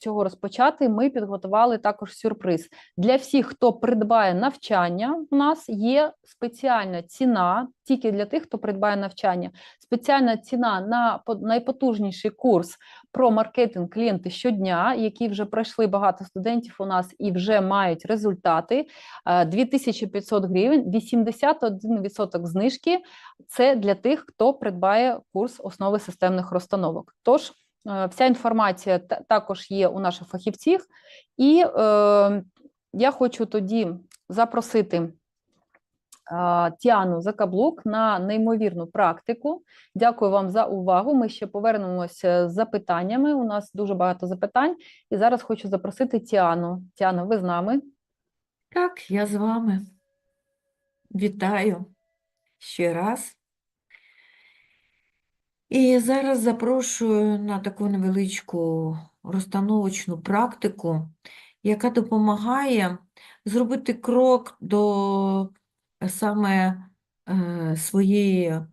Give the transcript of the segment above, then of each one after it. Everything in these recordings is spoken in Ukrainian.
цього розпочати, ми підготували також сюрприз. Для всіх, хто придбає навчання, у нас є спеціальна ціна тільки для тих, хто придбає навчання. Спеціальна ціна на найпотужніший курс про маркетинг клієнти щодня, які вже пройшли багато студентів у нас і вже мають результати. е, 2500 гривень, 81% знижки. Це для тих, хто придбає курс основи системних розстановок. Тож е, вся інформація також є у наших фахівців, і е, я хочу тоді запросити е, Тіану Закаблук на неймовірну практику. Дякую вам за увагу. Ми ще повернемося з запитаннями. У нас дуже багато запитань. І зараз хочу запросити Тіану. Тіано, ви з нами? Так, я з вами. Вітаю ще раз. І зараз запрошую на таку невеличку розстановочну практику, яка допомагає зробити крок до е, саме е, своєї е,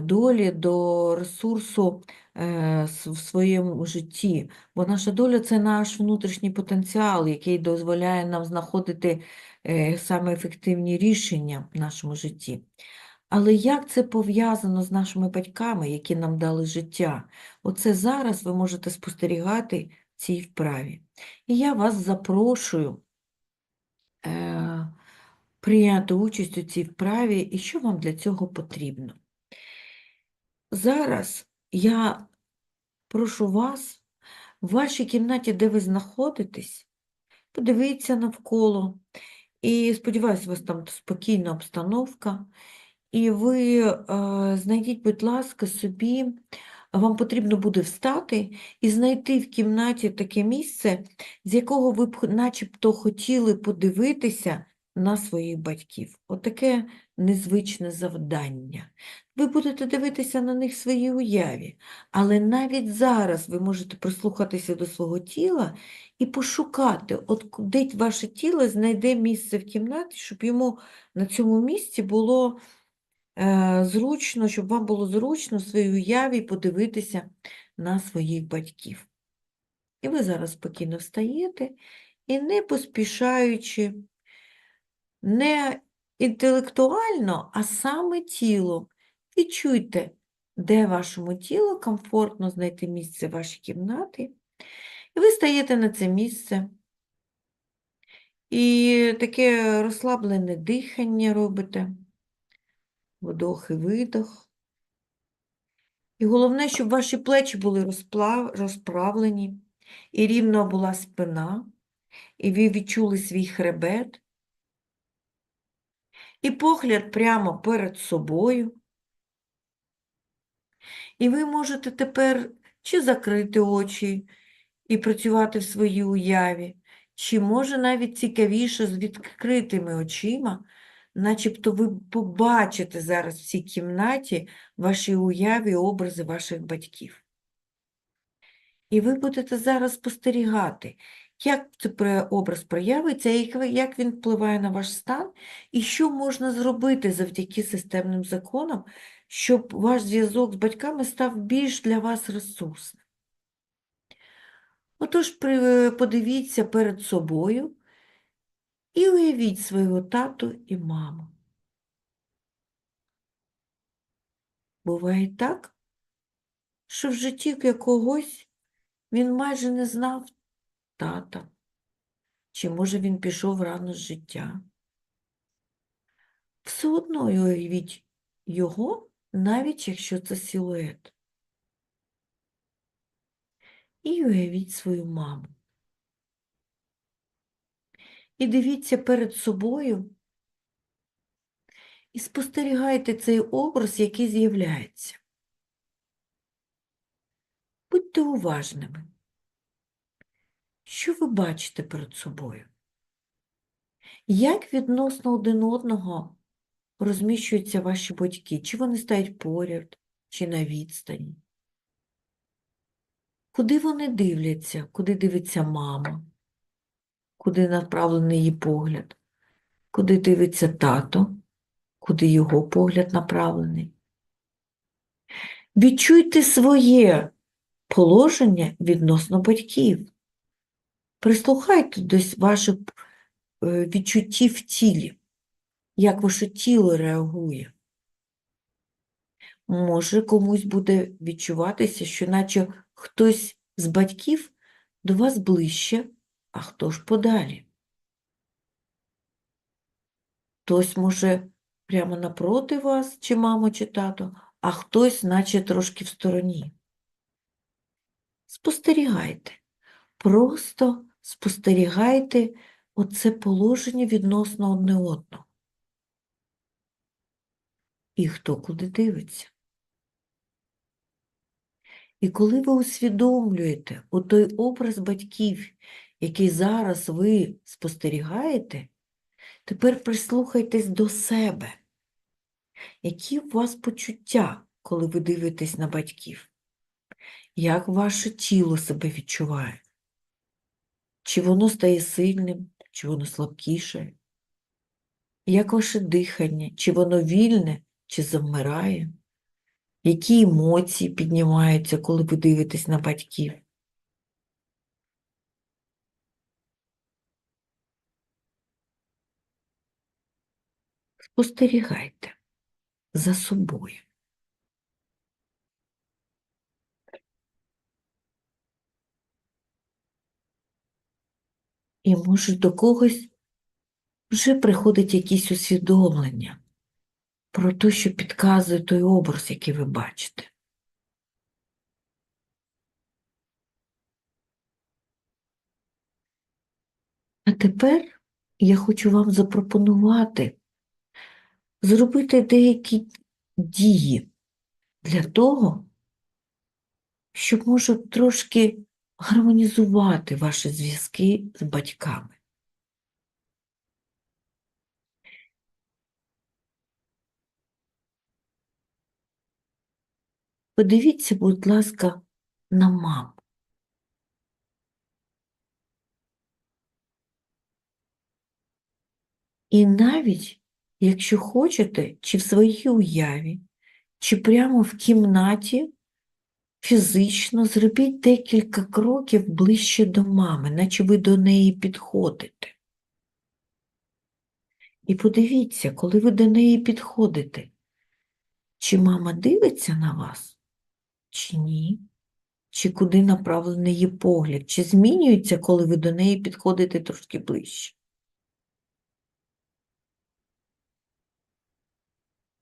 долі, до ресурсу в своєму житті. Бо наша доля це наш внутрішній потенціал, який дозволяє нам знаходити саме ефективні рішення в нашому житті. Але як це пов'язано з нашими батьками, які нам дали життя? Оце зараз ви можете спостерігати в цій вправі. І я вас запрошую е, прийняти участь у цій вправі, і що вам для цього потрібно. Зараз я прошу вас в вашій кімнаті, де ви знаходитесь, подивіться навколо. І сподіваюся, у вас там спокійна обстановка. І ви е, знайдіть, будь ласка, собі, вам потрібно буде встати і знайти в кімнаті таке місце, з якого ви б начебто хотіли подивитися на своїх батьків. Отаке незвичне завдання. Ви будете дивитися на них в своїй уяві, але навіть зараз ви можете прислухатися до свого тіла і пошукати, от де ваше тіло знайде місце в кімнаті, щоб йому на цьому місці було зручно, щоб вам було зручно в своїй уяві подивитися на своїх батьків. І ви зараз спокійно встаєте і не поспішаючи, не інтелектуально, а саме тіло. Відчуйте, де вашому тілу комфортно знайти місце в вашій кімнаті. І ви стаєте на це місце. І таке розслаблене дихання робите, вдох і видох. І головне, щоб ваші плечі були розправлені, і рівно була спина, і ви відчули свій хребет, і погляд прямо перед собою. І ви можете тепер чи закрити очі і працювати в своїй уяві, чи може навіть цікавіше з відкритими очима, начебто ви побачите зараз в цій кімнаті вашій уяві образи ваших батьків. І ви будете зараз спостерігати, як цей образ проявиться, як він впливає на ваш стан, і що можна зробити завдяки системним законам, щоб ваш зв'язок з батьками став більш для вас ресурсним. Отож, подивіться перед собою і уявіть свого тату і маму. Буває так, що в житті когось він майже не знав тата, чи може він пішов рано з життя. Все одно уявіть його, навіть якщо це силует. І уявіть свою маму. І дивіться перед собою і спостерігайте цей образ, який з'являється. Будьте уважними. Що ви бачите перед собою? Як відносно один одного розміщуються ваші батьки? Чи вони стоять поряд, чи на відстані? Куди вони дивляться? Куди дивиться мама? Куди направлений її погляд? Куди дивиться тато? Куди його погляд направлений? Відчуйте своє положення відносно батьків. Прислухайте до ваших е, відчуттів в тілі, як ваше тіло реагує. Може, комусь буде відчуватися, що наче хтось з батьків до вас ближче, а хто ж подалі. Хтось може прямо напроти вас, чи мама, чи тато, а хтось, наче трошки в стороні. Спостерігайте. Просто спостерігайте оце положення відносно одне одного. І хто куди дивиться. І коли ви усвідомлюєте той образ батьків, який зараз ви спостерігаєте, тепер прислухайтесь до себе. Які у вас почуття, коли ви дивитесь на батьків? Як ваше тіло себе відчуває? Чи воно стає сильним, чи воно слабкіше? Як ваше дихання? Чи воно вільне, чи завмирає? Які емоції піднімаються, коли ви дивитесь на батьків? Спостерігайте за собою. І може до когось вже приходить якісь усвідомлення про те, що підказує той образ, який ви бачите. А тепер я хочу вам запропонувати зробити деякі дії для того, щоб може трошки гармонізувати ваші зв'язки з батьками. Подивіться, будь ласка, на маму. І навіть, якщо хочете, чи в своїй уяві, чи прямо в кімнаті, фізично зробіть декілька кроків ближче до мами, наче ви до неї підходите. І подивіться, коли ви до неї підходите, чи мама дивиться на вас, чи ні? Чи куди направлений її погляд, чи змінюється, коли ви до неї підходите трошки ближче?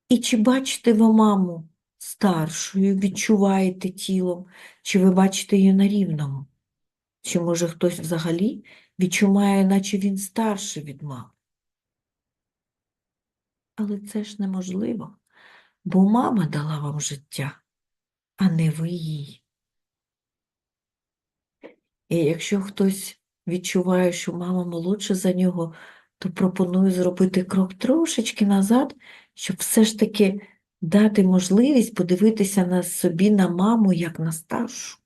І чи бачите ви маму старшою, відчуваєте тілом, чи ви бачите її на рівному? Чи може хтось взагалі відчуває, наче він старший від мами? Але це ж неможливо, бо мама дала вам життя, а не ви їй. І якщо хтось відчуває, що мама молодша за нього, то пропоную зробити крок трошечки назад, щоб все ж таки дати можливість подивитися на собі на маму як на старшу.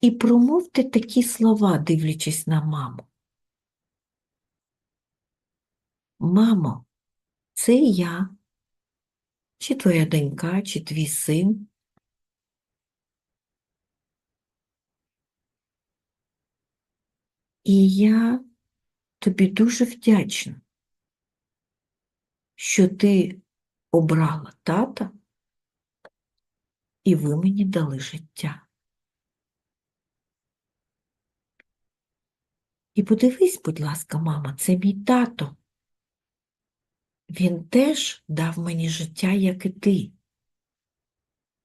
І промовте такі слова, дивлячись на маму. Мамо, це я, чи твоя донька, чи твій син. І я тобі дуже вдячна, що ти обрала тата, і ви мені дали життя. І подивись, будь ласка, мама, це мій тато. Він теж дав мені життя, як і ти.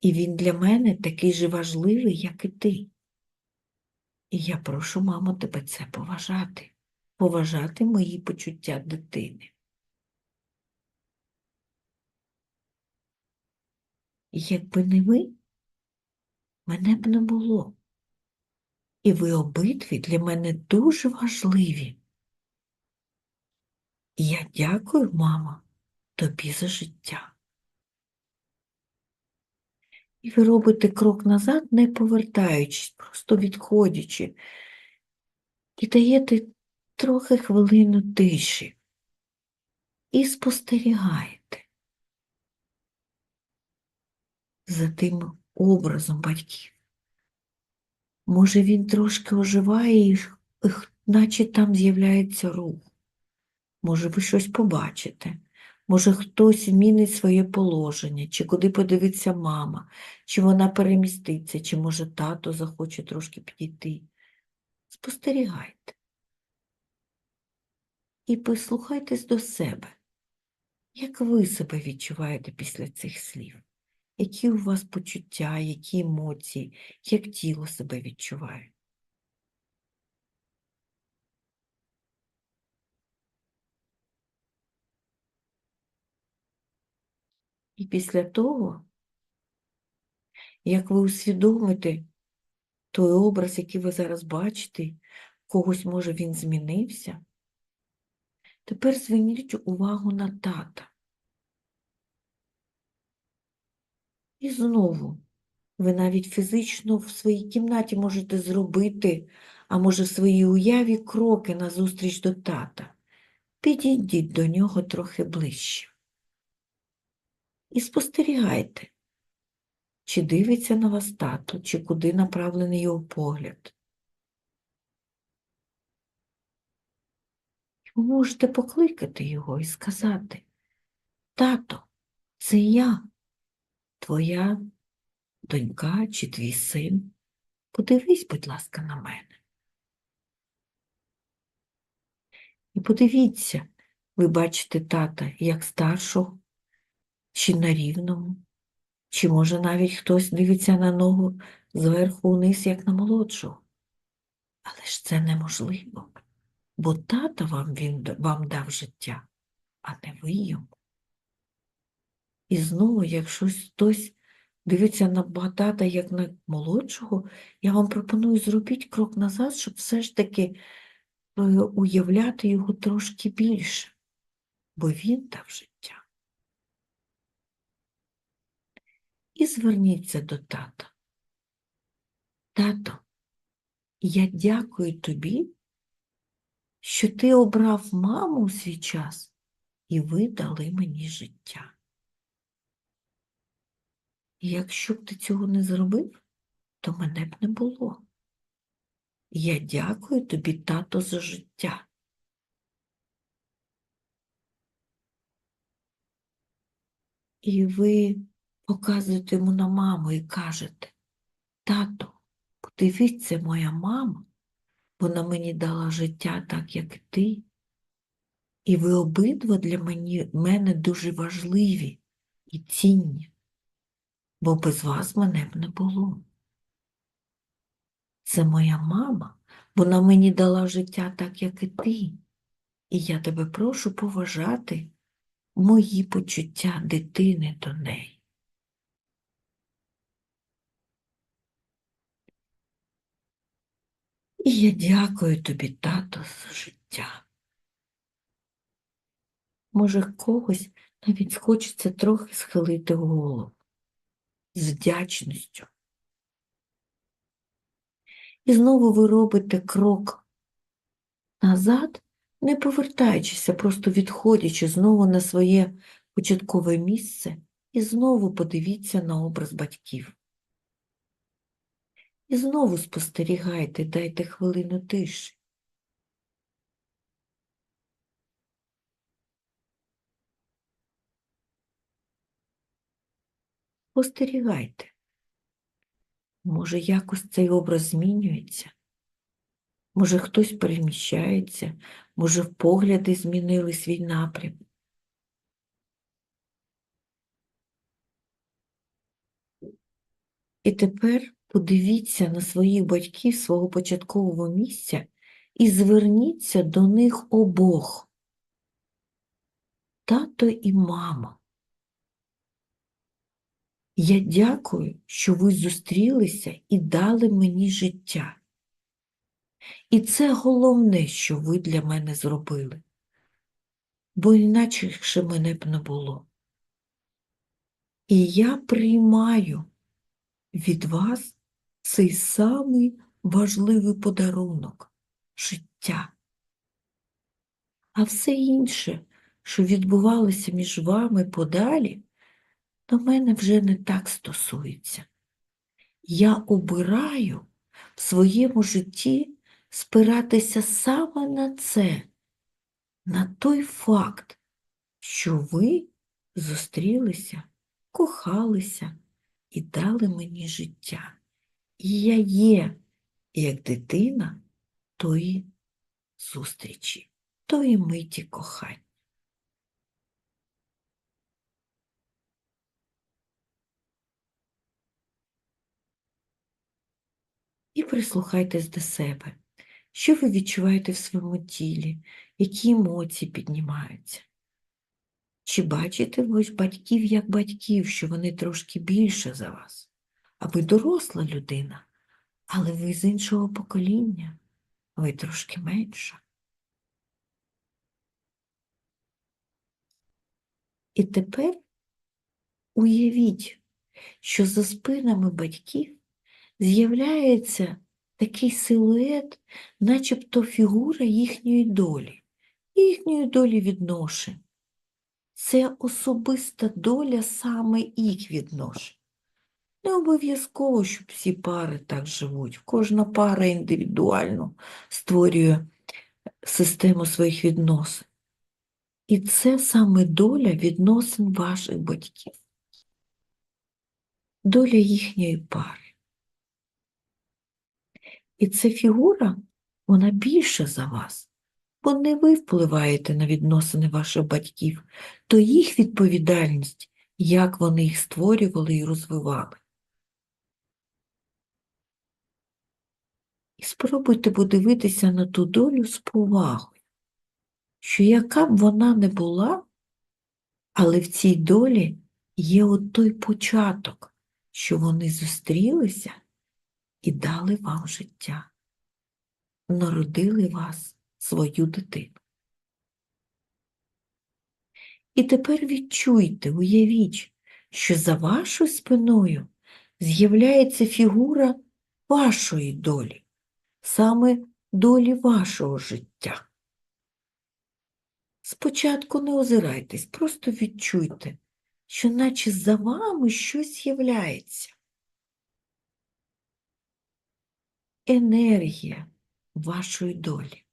І він для мене такий же важливий, як і ти. І я прошу, мамо, тебе це поважати, поважати мої почуття дитини. Якби не ви, мене б не було. І ви обидві для мене дуже важливі. Я дякую, мама, тобі за життя. І ви робите крок назад, не повертаючись, просто відходячи, і даєте трохи хвилину тиші і спостерігаєте за тим образом батьків. Може, він трошки оживає, і наче там з'являється рух. Може, ви щось побачите. Може, хтось змінить своє положення, чи куди подивиться мама, чи вона переміститься, чи може тато захоче трошки підійти. Спостерігайте. І прислухайтесь до себе. Як ви себе відчуваєте після цих слів? Які у вас почуття, які емоції, як тіло себе відчуває? І після того, як ви усвідомите той образ, який ви зараз бачите, когось, може, він змінився, тепер зверніть увагу на тата. І знову ви навіть фізично в своїй кімнаті можете зробити, а може в своїй уяві кроки назустріч до тата. Підійдіть до нього трохи ближче. І спостерігайте, чи дивиться на вас тато, чи куди направлений його погляд. Ви можете покликати його і сказати, тато, це я, твоя донька чи твій син. Подивись, будь ласка, на мене. І подивіться, ви бачите тата як старшого, чи на рівному, чи може навіть хтось дивиться на ногу зверху вниз, як на молодшого. Але ж це неможливо, бо тата вам, він, вам дав життя, а не ви йому. І знову, якщо хтось дивиться на ба- як на молодшого, я вам пропоную зробіть крок назад, щоб все ж таки е, уявляти його трошки більше, бо він дав життя. І зверніться до тата. Тато, я дякую тобі, що ти обрав маму у свій час, і ви дали мені життя. І якщо б ти цього не зробив, то мене б не було. Я дякую тобі, тато, за життя. І ви показуєте йому на маму і кажете, тато, подивіться, моя мама, вона мені дала життя так, як ти. І ви обидва для мені, мене дуже важливі і цінні, бо без вас мене б не було. Це моя мама, вона мені дала життя так, як і ти. І я тебе прошу поважати мої почуття дитини до неї. І я дякую тобі, тато, за життя. Може, когось навіть хочеться трохи схилити голову з вдячністю. І знову ви робите крок назад, не повертаючися, просто відходячи знову на своє початкове місце, і знову подивіться на образ батьків. І знову спостерігайте, дайте хвилину тиші. Спостерігайте. Може, якось цей образ змінюється? Може, хтось переміщається, може, погляди змінили свій напрям. І тепер подивіться на своїх батьків свого початкового місця і зверніться до них обох. Тато і мама. Я дякую, що ви зустрілися і дали мені життя. І це головне, що ви для мене зробили, бо іначе мене б не було. І я приймаю від вас цей самий важливий подарунок життя. А все інше, що відбувалося між вами подалі, до мене вже не так стосується. Я обираю в своєму житті спиратися саме на це, на той факт, що ви зустрілися, кохалися і дали мені життя. І я є як дитина тої зустрічі, тої миті кохання. І прислухайтесь до себе. Що ви відчуваєте в своєму тілі, які емоції піднімаються? Чи бачите ви батьків як батьків, що вони трошки більше за вас? А ви доросла людина, але ви з іншого покоління, ви трошки менша. І тепер уявіть, що за спинами батьків з'являється такий силует, начебто фігура їхньої долі, їхньої долі відношень. Це особиста доля саме їх відношень. Не обов'язково, щоб всі пари так живуть. Кожна пара індивідуально створює систему своїх відносин. І це саме доля відносин ваших батьків, доля їхньої пари. І ця фігура, вона більша за вас, бо не ви впливаєте на відносини ваших батьків, то їх відповідальність, як вони їх створювали і розвивали. І спробуйте подивитися на ту долю з повагою, що яка б вона не була, але в цій долі є от той початок, що вони зустрілися і дали вам життя, народили вас свою дитину. І тепер відчуйте, уявіть, що за вашою спиною з'являється фігура вашої долі, саме долі вашого життя. Спочатку не озирайтесь, просто відчуйте, що наче за вами щось з'являється. Енергія вашої долі.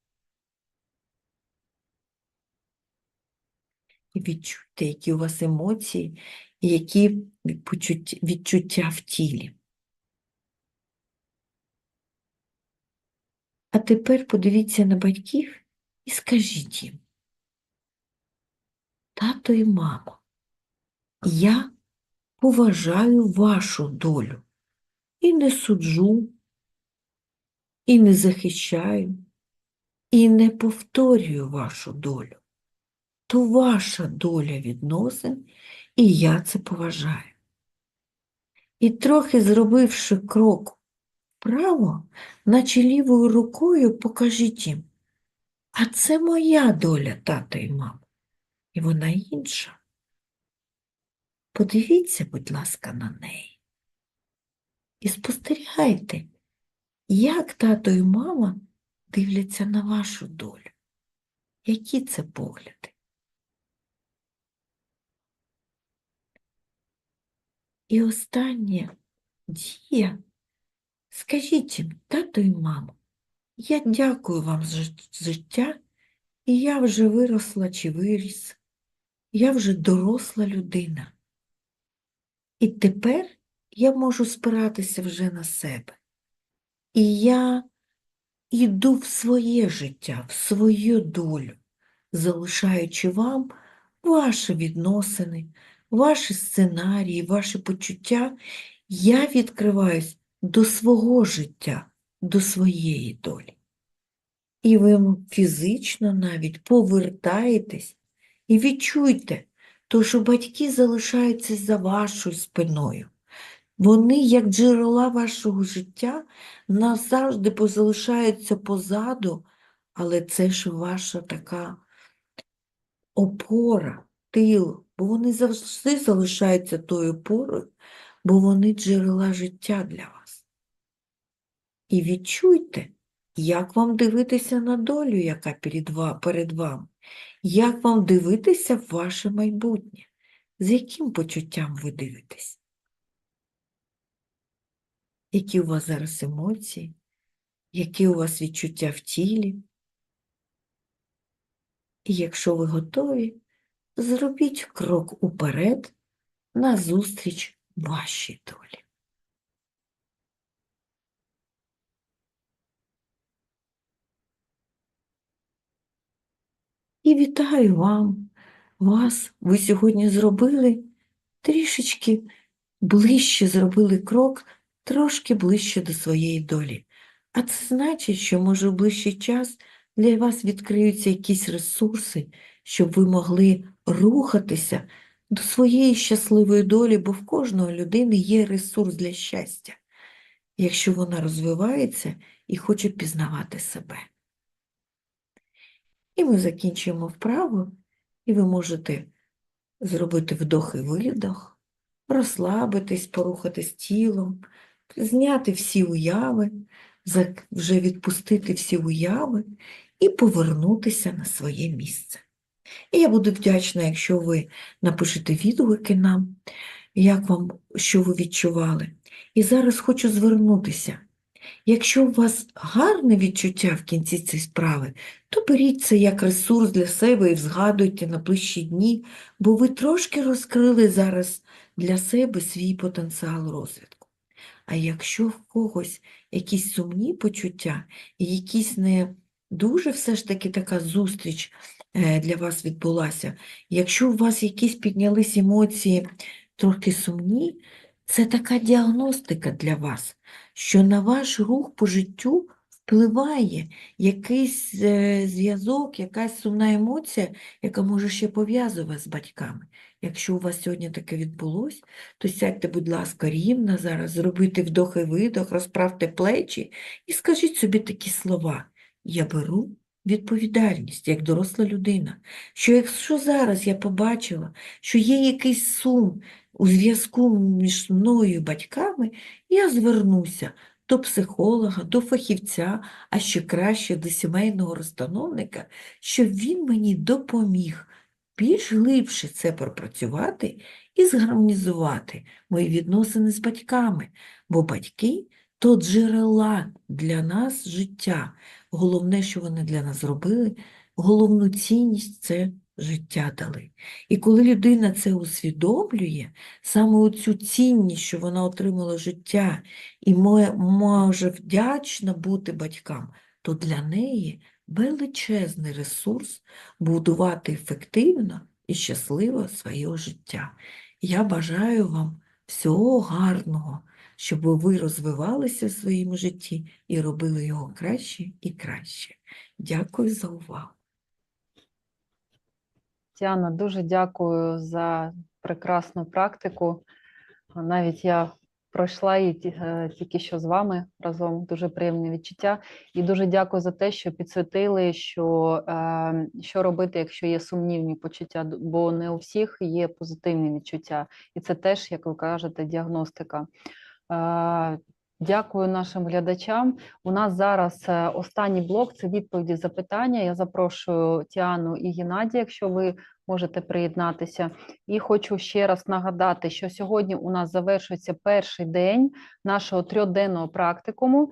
І відчуйте, які у вас емоції, які відчуття в тілі. А тепер подивіться на батьків і скажіть їм, тато і мамо, я поважаю вашу долю і не суджу, і не захищаю, і не повторюю вашу долю. То ваша доля відносин, і я це поважаю. І трохи зробивши крок вправо, наче лівою рукою покажіть їм, а це моя доля, тата і мама, і вона інша. Подивіться, будь ласка, на неї. І спостерігайте, як тато і мама дивляться на вашу долю? Які це погляди? І остання дія. Скажіть їм, тато і мамо, я дякую вам за життя, і я вже виросла чи виріс, я вже доросла людина. І тепер я можу спиратися вже на себе. І я йду в своє життя, в свою долю, залишаючи вам ваші відносини, ваші сценарії, ваші почуття, я відкриваюсь до свого життя, до своєї долі. І ви фізично навіть повертаєтесь і відчуйте, то, що батьки залишаються за вашою спиною. Вони, як джерела вашого життя, назавжди позалишаються позаду, але це ж ваша така опора, тил, бо вони завжди залишаються тою опорою, бо вони джерела життя для вас. І відчуйте, як вам дивитися на долю, яка перед вами, як вам дивитися в ваше майбутнє, з яким почуттям ви дивитесь. Які у вас зараз емоції, які у вас відчуття в тілі. І якщо ви готові, зробіть крок уперед назустріч вашій долі. І вітаю вам, вас. Ви сьогодні зробили трішечки ближче зробили крок, трошки ближче до своєї долі. А це значить, що, може, в ближчий час для вас відкриються якісь ресурси, щоб ви могли рухатися до своєї щасливої долі, бо в кожної людини є ресурс для щастя, якщо вона розвивається і хоче пізнавати себе. І ми закінчуємо вправу, і ви можете зробити вдох і видох, розслабитись, порухатись тілом, зняти всі уяви, вже відпустити всі уяви і повернутися на своє місце. І я буду вдячна, якщо ви напишете відгуки нам, як вам, що ви відчували. І зараз хочу звернутися. Якщо у вас гарне відчуття в кінці цієї справи, то беріть це як ресурс для себе і згадуйте на ближчі дні, бо ви трошки розкрили зараз для себе свій потенціал розвитку. А якщо в когось якісь сумні почуття і якісь не дуже все ж таки така зустріч е, для вас відбулася, якщо у вас якісь піднялись емоції трохи сумні, це така діагностика для вас, що на ваш рух по життю впливає якийсь е, зв'язок, якась сумна емоція, яка може ще пов'язувати з батьками. Якщо у вас сьогодні таке відбулось, то сядьте, будь ласка, рівно зараз, зробите вдох і видох, розправте плечі і скажіть собі такі слова. Я беру відповідальність як доросла людина, що якщо зараз я побачила, що є якийсь сум у зв'язку між мною і батьками, я звернуся до психолога, до фахівця, а ще краще до сімейного розстановника, щоб він мені допоміг більш глибше це пропрацювати і згармонізувати мої відносини з батьками, бо батьки то джерела для нас життя. Головне, що вони для нас зробили, головну цінність це життя дали. І коли людина це усвідомлює, саме оцю цінність, що вона отримала життя, і може вдячна бути батькам, то для неї величезний ресурс будувати ефективно і щасливо своє життя. Я бажаю вам всього гарного, щоб ви розвивалися в своєму житті і робили його краще і краще. Дякую за увагу. Тіана, дуже дякую за прекрасну практику. Навіть я пройшла ті- е, тільки що з вами разом. Дуже приємне відчуття. І дуже дякую за те, що підсвітили, що, е, що робити, якщо є сумнівні почуття, бо не у всіх є позитивні відчуття. І це теж, як ви кажете, діагностика. Е, Дякую нашим глядачам. У нас зараз останній блок це відповіді запитання. Я запрошую Тіану і Геннадія, якщо ви можете приєднатися. І хочу ще раз нагадати, що сьогодні у нас завершується перший день нашого трьохденного практикуму.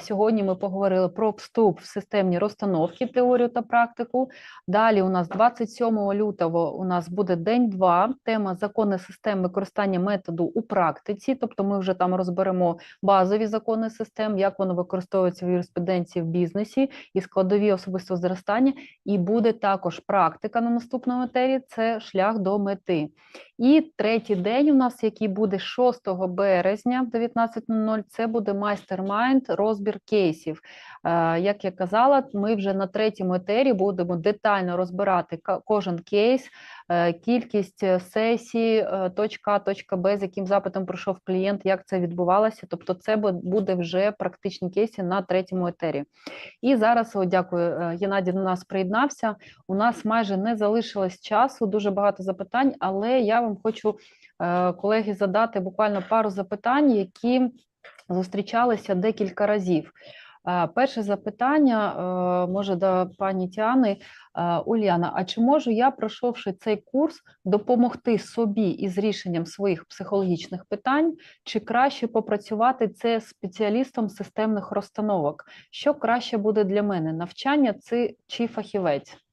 Сьогодні ми поговорили про вступ в системні розстановки, теорію та практику. Далі у нас 27 лютого у нас буде день 2, тема закони систем використання методу у практиці. Тобто ми вже там розберемо базові закони систем, як воно використовується в юриспруденції в бізнесі і складові особистого зростання. І буде також практика на наступному етері це шлях до мети. І третій день у нас, який буде 6 березня в 19.00, це буде майстер-майнд, розбір кейсів. Е, Як я казала, ми вже на третьому етері будемо детально розбирати кожен кейс, е, кількість е, сесій, точка точка Б, з яким запитом пройшов клієнт, як це відбувалося. Тобто, це буде вже практичні кейси на третьому етері. І зараз, о, дякую, Геннадій до нас приєднався. У нас майже не залишилось часу, дуже багато запитань, але я вам хочу, е, колеги, задати буквально пару запитань, які зустрічалися декілька разів. Е, Перше запитання, е, може, до пані Тіани. Уляна, а чи можу я, пройшовши цей курс, допомогти собі із рішенням своїх психологічних питань, чи краще попрацювати це спеціалістом системних розстановок? Що краще буде для мене: навчання чи фахівець?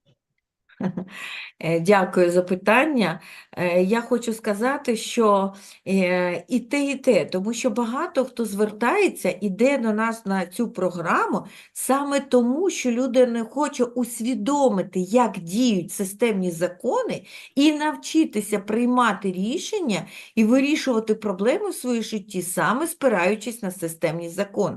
Е, Дякую за питання. Е, Я хочу сказати, що е, і те, і те, тому що багато хто звертається, іде до нас на цю програму саме тому, що люди не хочуть усвідомити, як діють системні закони, і навчитися приймати рішення і вирішувати проблеми в своїй житті, саме спираючись на системні закони.